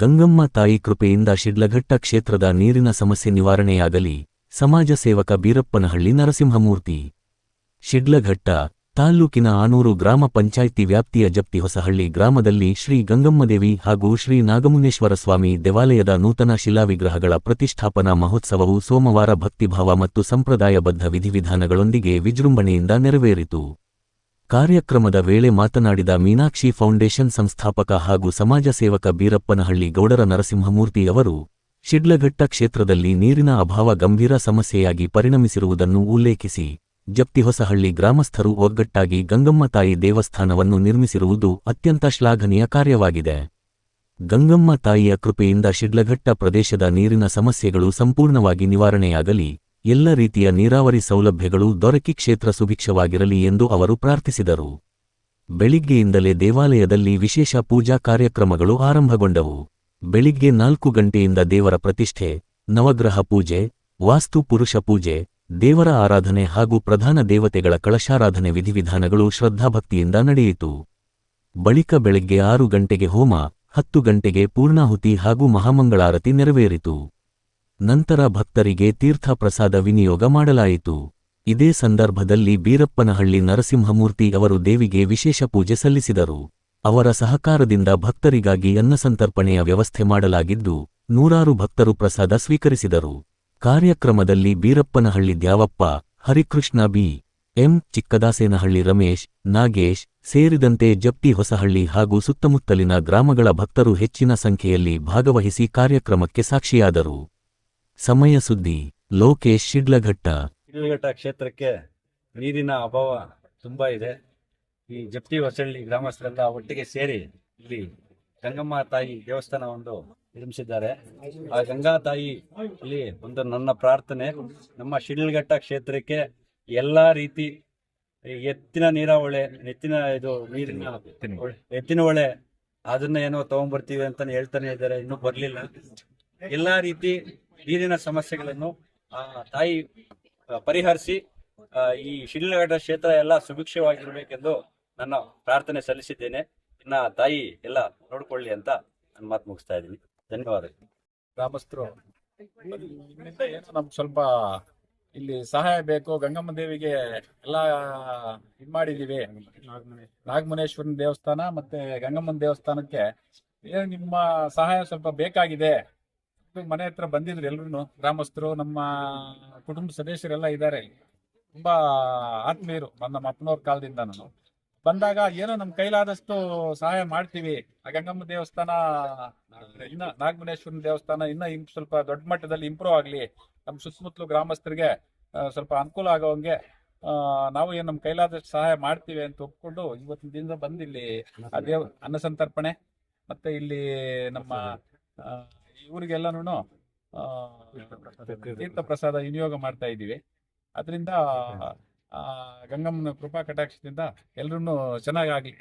ಗಂಗಮ್ಮ ತಾಯಿ ಕೃಪೆಯಿಂದ ಶಿಡ್ಲಘಟ್ಟ ಕ್ಷೇತ್ರದ ನೀರಿನ ಸಮಸ್ಯೆ ನಿವಾರಣೆಯಾಗಲಿ, ಸಮಾಜ ಸೇವಕ ಬೀರಪ್ಪನಹಳ್ಳಿ ನರಸಿಂಹಮೂರ್ತಿ. ಶಿಡ್ಲಘಟ್ಟ ತಾಲ್ಲೂಕಿನ ಆನೂರು ಗ್ರಾಮ ಪಂಚಾಯಿತಿ ವ್ಯಾಪ್ತಿಯ ಜಪ್ತಿ ಹೊಸಹಳ್ಳಿ ಗ್ರಾಮದಲ್ಲಿ ಶ್ರೀ ಗಂಗಮ್ಮದೇವಿ ಹಾಗೂ ಶ್ರೀ ನಾಗಮುನೇಶ್ವರ ಸ್ವಾಮಿ ದೇವಾಲಯದ ನೂತನ ಶಿಲಾವಿಗ್ರಹಗಳ ಪ್ರತಿಷ್ಠಾಪನಾ ಮಹೋತ್ಸವವು ಸೋಮವಾರ ಭಕ್ತಿಭಾವ ಮತ್ತು ಸಂಪ್ರದಾಯಬದ್ಧ ವಿಧಿವಿಧಾನಗಳೊಂದಿಗೆ ವಿಜೃಂಭಣೆಯಿಂದ ನೆರವೇರಿತು. ಕಾರ್ಯಕ್ರಮದ ವೇಳೆ ಮಾತನಾಡಿದ ಮೀನಾಕ್ಷಿ ಫೌಂಡೇಶನ್ ಸಂಸ್ಥಾಪಕ ಹಾಗೂ ಸಮಾಜ ಸೇವಕ ಬೀರಪ್ಪನಹಳ್ಳಿ ಗೌಡರ ನರಸಿಂಹಮೂರ್ತಿ ಅವರು ಶಿಡ್ಲಘಟ್ಟ ಕ್ಷೇತ್ರದಲ್ಲಿ ನೀರಿನ ಅಭಾವ ಗಂಭೀರ ಸಮಸ್ಯೆಯಾಗಿ ಪರಿಣಮಿಸಿರುವುದನ್ನು ಉಲ್ಲೇಖಿಸಿ, ಜಪ್ತಿಹೊಸಹಳ್ಳಿ ಗ್ರಾಮಸ್ಥರು ಒಗ್ಗಟ್ಟಾಗಿ ಗಂಗಮ್ಮ ತಾಯಿ ದೇವಸ್ಥಾನವನ್ನು ನಿರ್ಮಿಸಿರುವುದು ಅತ್ಯಂತ ಶ್ಲಾಘನೀಯ ಕಾರ್ಯವಾಗಿದೆ. ಗಂಗಮ್ಮ ತಾಯಿಯ ಕೃಪೆಯಿಂದ ಶಿಡ್ಲಘಟ್ಟ ಪ್ರದೇಶದ ನೀರಿನ ಸಮಸ್ಯೆಗಳು ಸಂಪೂರ್ಣವಾಗಿ ನಿವಾರಣೆಯಾಗಲಿ. ಎಲ್ಲ ರೀತಿಯ ನೀರಾವರಿ ಸೌಲಭ್ಯಗಳು ದೊರಕಿ ಕ್ಷೇತ್ರ ಸುಭಿಕ್ಷವಾಗಿರಲಿ ಎಂದು ಅವರು ಪ್ರಾರ್ಥಿಸಿದರು. ಬೆಳಿಗ್ಗೆಯಿಂದಲೇ ದೇವಾಲಯದಲ್ಲಿ ವಿಶೇಷ ಪೂಜಾ ಕಾರ್ಯಕ್ರಮಗಳು ಆರಂಭಗೊಂಡವು. ಬೆಳಿಗ್ಗೆ ನಾಲ್ಕು ಗಂಟೆಯಿಂದ ದೇವರ ಪ್ರತಿಷ್ಠೆ, ನವಗ್ರಹ ಪೂಜೆ, ವಾಸ್ತು ಪುರುಷ ಪೂಜೆ, ದೇವರ ಆರಾಧನೆ ಹಾಗೂ ಪ್ರಧಾನ ದೇವತೆಗಳ ಕಳಶಾರಾಧನೆ ವಿಧಿವಿಧಾನಗಳು ಶ್ರದ್ಧಾಭಕ್ತಿಯಿಂದ ನಡೆಯಿತು. ಬಳಿಕ ಬೆಳಗ್ಗೆ ಆರು ಗಂಟೆಗೆ ಹೋಮ, ಹತ್ತು ಗಂಟೆಗೆ ಪೂರ್ಣಾಹುತಿ ಹಾಗೂ ಮಹಾಮಂಗಳಾರತಿ ನೆರವೇರಿತು. ನಂತರ ಭಕ್ತರಿಗೆ ತೀರ್ಥ ಪ್ರಸಾದ ವಿನಿಯೋಗ ಮಾಡಲಾಯಿತು. ಇದೇ ಸಂದರ್ಭದಲ್ಲಿ ಬೀರಪ್ಪನಹಳ್ಳಿ ನರಸಿಂಹಮೂರ್ತಿ ಅವರು ದೇವಿಗೆ ವಿಶೇಷ ಪೂಜೆ ಸಲ್ಲಿಸಿದರು. ಅವರ ಸಹಕಾರದಿಂದ ಭಕ್ತರಿಗಾಗಿ ಅನ್ನಸಂತರ್ಪಣೆಯ ವ್ಯವಸ್ಥೆ ಮಾಡಲಾಗಿದ್ದು, ನೂರಾರು ಭಕ್ತರು ಪ್ರಸಾದ ಸ್ವೀಕರಿಸಿದರು. ಕಾರ್ಯಕ್ರಮದಲ್ಲಿ ಬೀರಪ್ಪನಹಳ್ಳಿ ದ್ಯಾವಪ್ಪ, ಹರಿಕೃಷ್ಣ ಬಿ, ಎಂ ಚಿಕ್ಕದಾಸೇನಹಳ್ಳಿ ರಮೇಶ್, ನಾಗೇಶ್ ಸೇರಿದಂತೆ ಜಪ್ತಿ ಹೊಸಹಳ್ಳಿ ಹಾಗೂ ಸುತ್ತಮುತ್ತಲಿನ ಗ್ರಾಮಗಳ ಭಕ್ತರು ಹೆಚ್ಚಿನ ಸಂಖ್ಯೆಯಲ್ಲಿ ಭಾಗವಹಿಸಿ ಕಾರ್ಯಕ್ರಮಕ್ಕೆ ಸಾಕ್ಷಿಯಾದರು. ಸಮಯ ಸುದ್ದಿ, ಲೋಕೇಶ್ ಶಿಡ್ಲಘಟ್ಟ ಶಿಡ್ಲಘಟ್ಟ ಕ್ಷೇತ್ರಕ್ಕೆ ನೀರಿನ ಅಭಾವ ತುಂಬಾ ಇದೆ. ಈ ಜಪ್ತಿ ಹೊಸಳ್ಳಿ ಗ್ರಾಮಸ್ಥರೆಲ್ಲ ಒಟ್ಟಿಗೆ ಸೇರಿ ಇಲ್ಲಿ ಗಂಗಮ್ಮ ತಾಯಿ ದೇವಸ್ಥಾನ ಒಂದು ನಿರ್ಮಿಸಿದ್ದಾರೆ. ಆ ಗಂಗಾ ತಾಯಿ ಇಲ್ಲಿ ಒಂದು ನನ್ನ ಪ್ರಾರ್ಥನೆ. ನಮ್ಮ ಶಿಡ್ಲಘಟ್ಟ ಕ್ಷೇತ್ರಕ್ಕೆ ಎಲ್ಲಾ ರೀತಿ ಎತ್ತಿನ ನೀರಾವಳೆ ಎತ್ತಿನ ಇದು ನೀರಿನ ಎತ್ತಿನ ಹೊಳೆ, ಅದನ್ನ ಏನೋ ತಗೊಂಡ್ಬರ್ತೀವಿ ಅಂತಾನೆ ಹೇಳ್ತಾನೆ ಇದ್ದಾರೆ. ಇನ್ನೂ ಬರ್ಲಿಲ್ಲ. ಎಲ್ಲಾ ರೀತಿ ನೀರಿನ ಸಮಸ್ಯೆಗಳನ್ನು ತಾಯಿ ಪರಿಹರಿಸಿ ಈ ಶಿಡ್ಲಘಟ್ಟ ಕ್ಷೇತ್ರ ಎಲ್ಲ ಸುಭಿಕ್ಷವಾಗಿರ್ಬೇಕೆಂದು ನನ್ನ ಪ್ರಾರ್ಥನೆ ಸಲ್ಲಿಸಿದ್ದೇನೆ. ಇನ್ನ ತಾಯಿ ಎಲ್ಲ ನೋಡ್ಕೊಳ್ಳಿ ಅಂತ ನನ್ನ ಮಾತು ಮುಗಿಸ್ತಾ ಇದ್ದೀನಿ. ಧನ್ಯವಾದಗಳು. ಗ್ರಾಮಸ್ಥರು ಏನೋ ನಮ್ಗೆ ಸ್ವಲ್ಪ ಇಲ್ಲಿ ಸಹಾಯ ಬೇಕು. ಗಂಗಮ್ಮ ದೇವಿಗೆ ಎಲ್ಲ ಇದ್ ಮಾಡಿದೀವಿ. ನಾಗಮುನೇಶ್ವರನ ದೇವಸ್ಥಾನ ಮತ್ತೆ ಗಂಗಮ್ಮನ ದೇವಸ್ಥಾನಕ್ಕೆ ನಿಮ್ಮ ಸಹಾಯ ಸ್ವಲ್ಪ ಬೇಕಾಗಿದೆ? ಮನೆ ಹತ್ರ ಬಂದಿದ್ರು ಎಲ್ರು ಗ್ರಾಮಸ್ಥರು, ನಮ್ಮ ಕುಟುಂಬ ಸದಸ್ಯರೆಲ್ಲ ಇದ್ದಾರೆ ತುಂಬಾ ಆತ್ಮೀಯರು, ನಮ್ಮ ಅಪ್ಪನವ್ರ ಕಾಲದಿಂದ ನಾನು ಬಂದಾಗ ಏನೋ ನಮ್ ಕೈಲಾದಷ್ಟು ಸಹಾಯ ಮಾಡ್ತೀವಿ. ಗಂಗಮ್ಮ ದೇವಸ್ಥಾನ, ಇನ್ನ ನಾಗಮುನೇಶ್ವರನ ದೇವಸ್ಥಾನ ಇನ್ನ ಇನ್ ಸ್ವಲ್ಪ ದೊಡ್ಡ ಮಟ್ಟದಲ್ಲಿ ಇಂಪ್ರೂವ್ ಆಗ್ಲಿ. ನಮ್ಮ ಸುತ್ತಮುತ್ತಲು ಗ್ರಾಮಸ್ಥರಿಗೆ ಸ್ವಲ್ಪ ಅನುಕೂಲ ಆಗೋಂಗೆ ನಾವು ಏನ್ ನಮ್ ಕೈಲಾದಷ್ಟು ಸಹಾಯ ಮಾಡ್ತೀವಿ ಅಂತ ಒಪ್ಕೊಂಡು ಇವತ್ತಿನ ದಿನದ ಬಂದು ಇಲ್ಲಿ ಅನ್ನ ದೇವ್ ಅನ್ನಸಂತರ್ಪಣೆ ಮತ್ತೆ ಇಲ್ಲಿ ನಮ್ಮ ಇವ್ರಿಗೆಲ್ಲನೂ ತೀರ್ಥ ಪ್ರಸಾದ ವಿನಿಯೋಗ ಮಾಡ್ತಾ ಇದ್ದೀವಿ. ಅದರಿಂದ ಗಂಗಮ್ಮನ ಕೃಪಾ ಕಟಾಕ್ಷದಿಂದ ಚೆನ್ನಾಗಿ ಚೆನ್ನಾಗಾಗ್ಲಿ